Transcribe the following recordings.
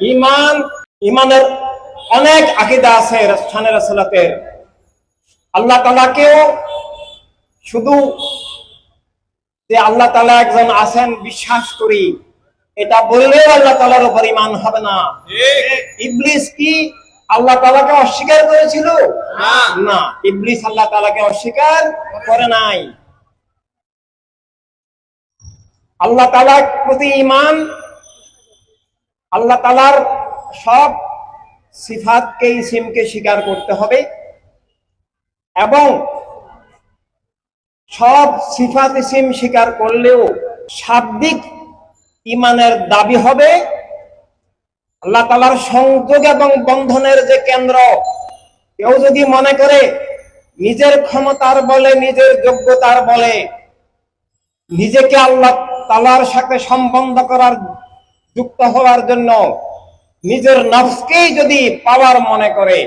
ইমান ইমানের অনেক আকিদা আছে রাস্তানের সালাতের আল্লাহ তালাকেও শুধু যে আল্লাহ তালা একজন আছেন বিশ্বাস করি এটা বললেও আল্লাহ তালার উপর ইমান হবে না। ইবলিস কি আল্লাহ তালাকে অস্বীকার করেছিল? না। না ইবলিস আল্লাহ তালাকে অস্বীকার করে নাই। আল্লাহ তালার প্রতি ইমান আল্লাহ তালার সব সিফাতকে, ইসিমকে স্বীকার করতে হবে এবং সব সিফাত, ইসিম স্বীকার করলেও শাব্দিক ইমানের দাবি হবে আল্লাহ তালার সংযোগ এবং বন্ধনের যে কেন্দ্র, কেউ যদি মনে করে নিজের ক্ষমতার বলে, নিজের যোগ্যতার বলে নিজেকে আল্লাহ তালার সাথে সম্বন্ধ করার যুক্ত হওয়ার জন্য নিজের নফসকেই যদি পাওয়ার মনে করে,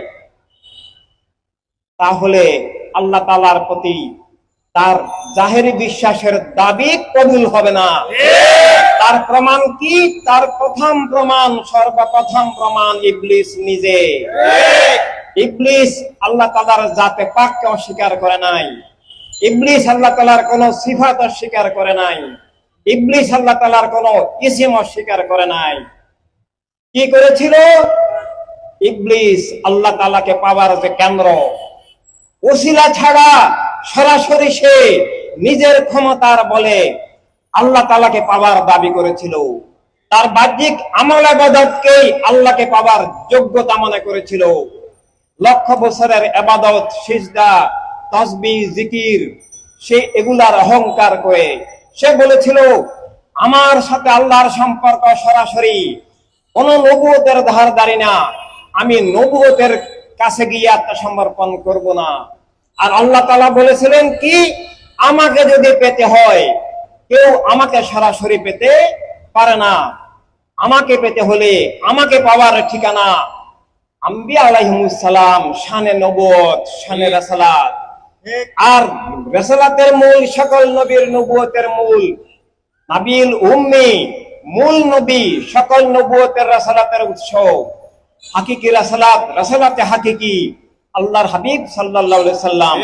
তাহলে আল্লাহ তালার প্রতি তার জাহেরি বিশ্বাসের দাবি কবুল হবে না। তার প্রমাণ কি? তার প্রথম প্রমাণ, সর্বপ্রথম প্রমাণ ইবলিস নিজে। ইবলিস আল্লাহ তালার জাতে পাককে অস্বীকার করে নাই। ইবলিস আল্লাহ তালার কোন সিফাত অস্বীকার করে নাই। ইবলিস আল্লাহ তালার কোন ইসিম অস্বীকার করে নাই। কি করেছিল? ইবলিস আল্লাহ তালাকে পাওয়ার যে কেন্দ্র। ওসিলা ছাড়া সরাসরি সে নিজের ক্ষমতার বলে আল্লাহ তালাকে পাওয়ার দাবি করেছিল। তার বাহ্যিক আমল আবাদতকেই আল্লাহকে পাওয়ার যোগ্যতা মনে করেছিল। লক্ষ বছরের আবাদত, সিজদা তসবি জিকির, সে এগুলার অহংকার করে সে বলেছিল, আমার সাথে আল্লাহর সম্পর্ক সরাসরি কোন নবুয়তের ধার দাঁড়ি না। আমি নবুয়তের কাছে গিয়ে আত্মসমর্পণ করব না। আর আল্লাহ তালা বলেছিলেন কি, আমাকে যদি পেতে হয়, কেউ আমাকে সরাসরি পেতে পারে না। আমাকে পেতে হলে আমাকে পাওয়ার ঠিকানা আম্বিয়া আলাইহিমুসালাম শানে নবুয়ত, শানে রাসালাত। আর রাসালাতের মূল সকল নবীর নবুয়তের মূল। নাবিল উম্মি মূল নবী সকল নবুয়তের রাসালাতের উৎস। হাকিকি রাসালাত রাসালাতে হাকিকি আল্লাহর হাবিব সাল্লাল্লাহু আলাইহি সাল্লাম।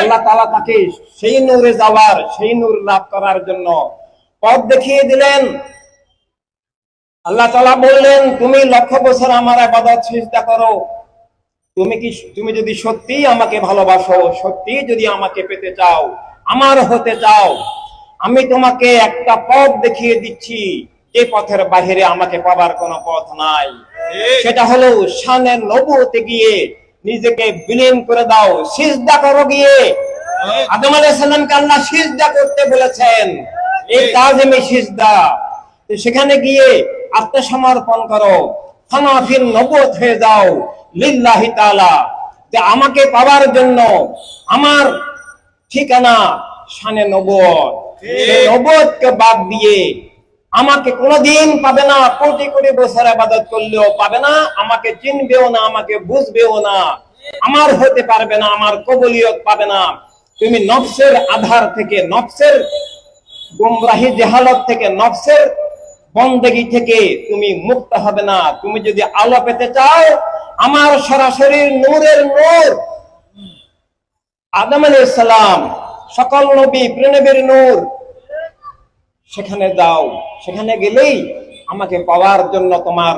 আল্লাহ তাআলা তাকে সেই নূরে যাওয়ার সেই নূর লাভ করার জন্য পথ দেখিয়ে দিলেন। আল্লাহ তাআলা বললেন তুমি লক্ষ বছর আমার আবাদত সিজদা করো। তুমি কি তুমি যদি সত্যি আমাকে ভালোবাসো সত্যি যদি আমাকে পেতে চাও আমার হতে চাও আমি তোমাকে একটা পথ দেখিয়ে দিচ্ছি। যে পথের বাহিরে আমাকে পাবার কোনো পথ নাই। সেটা হলো শানের নবুতে গিয়ে নিজেকে বিলীন করে দাও সিজদা করো গিয়ে। আদম আলাইহিস সালামকে আল্লাহ সিজদা করতে বলেছেন। এই তাজিমে সিজদা। তো সেখানে গিয়ে আত্মসমর্পণ করো। ফানাফিল নবুত হয়ে যাও লিল্লাহি তাআলা। যে আমাকে পাওয়ার জন্য আমার ঠিকানা শানে নবুয়ত সেই নবুয়তকে বাদ দিয়ে আমাকে কোনোদিন পাবে না কোটি কোটি বছর আবাদত করলেও পাবে না আমাকে চিনবেও না আমাকে বুঝবেও না আমার হতে পারবে না আমার কবলিয়ত পাবে না। তুমি নফসের আধার থেকে নফসের গুমরাহি জেহালত থেকে নফসের বন্দেগি থেকে তুমি মুক্ত হবে না। তুমি যদি আলো পেতে চাও, আমার সরাসরি নূরের নূর। আদম আলাইহিস সালাম, সকল নবী প্রণবের নূর। সেখানে যাও, সেখানে গেলেই আমাকে পাওয়ার জন্য তোমার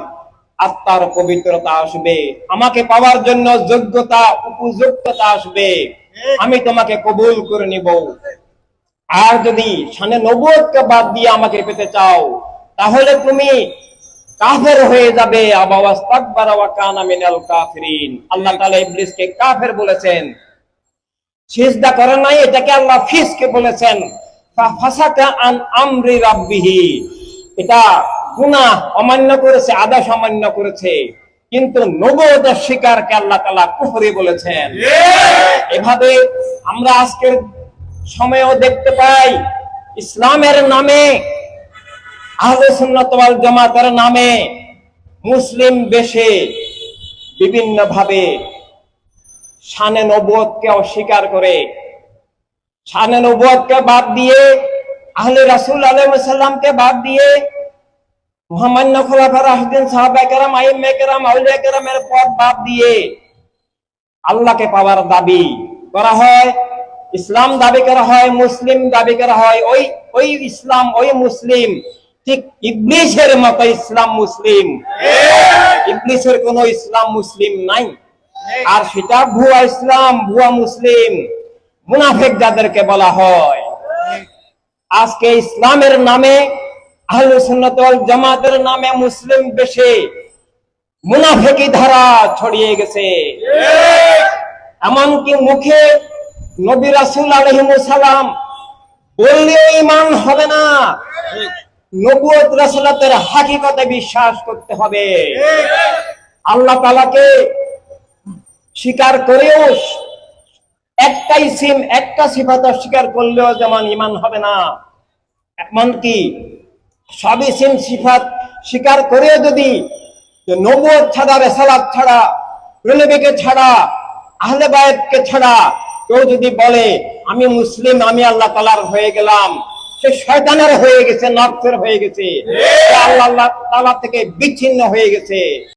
আত্মার পবিত্রতা আসবে। আমাকে পাওয়ার জন্য যোগ্যতা, উপযুক্ততা আসবে। আমি তোমাকে কবুল করে নিব। আর যদি সানে নবুয়তকে বাদ দিয়ে আমাকে পেতে চাও তাহলে তুমি কাফের হয়ে যাবে। আল্লাহ ইবলিসকে কাফের বলেছেন। সিজদা করে নাই, এটাকে আল্লাহ ফিসকে বলেছেন। এটা গুনাহ অমান্য করেছে, আদেশ অমান্য করেছে। কিন্তু নবুয়তের শিকারকে আল্লাহ তাআলা কুফরি বলেছেন। এভাবে আমরা আজকের সময়েও দেখতে পাই, ইসলামের নামে আহলে সুন্নাত ওয়াল জামাতের নামে মুসলিম বেশে বিভিন্ন ভাবে শানে নবুয়তকে অস্বীকার করে। শানে নবুয়তকে বাদ দিয়ে আহলে রাসূল আলাইহিস সালামকে বাদ দিয়ে মহামান্য খোলাফা রাশিদিন সাহাবা কেরাম, আইম্মে কেরাম, আউলিয়া কেরামের পথ বাদ দিয়ে আল্লাহকে পাওয়ার দাবি করা হয়, ইসলাম দাবি করা হয়, মুসলিম দাবি করা হয়, ওই ওই ইসলাম, ওই মুসলিম ঠিক ইবলিসের মতো ইসলাম মুসলিম। ইবলিসের কোন ইসলাম মুসলিম নাই। আর সেটা ভুয়া ইসলাম ভুয়া মুসলিম। মুনাফেক যাদেরকে বলা হয়। আজকে ইসলামের নামে জামাতের নামে মুসলিম বেশে। মুনাফেকি ধারা ছড়িয়ে গেছে। এমনকি মুখে নবী রাসূল আলাইহিস সালাম বললেও ইমান হবে না। নবুয়ত রাসূলাতের হাকিকতে বিশ্বাস করতে হবে। আল্লাহ তাআলাকে স্বীকার করেও একটাই সিম, একটা সিফাত অস্বীকার করলেও যেমন ইমান হবে না, এমনকি সবই সিম, সিফাত স্বীকার করেও যদি নবুয়ত ছাড়া, রেসালাত ছাড়া, রুলবিকে ছাড়া, আহলে বায়েতকে ছাড়া কেউ যদি বলে, আমি মুসলিম, আমি আল্লাহ তালার হয়ে গেলাম। সে শয়তানের হয়ে গেছে নর্থের হয়ে গেছে। আল্লাহ আল্লাহ তালা থেকে বিচ্ছিন্ন হয়ে গেছে।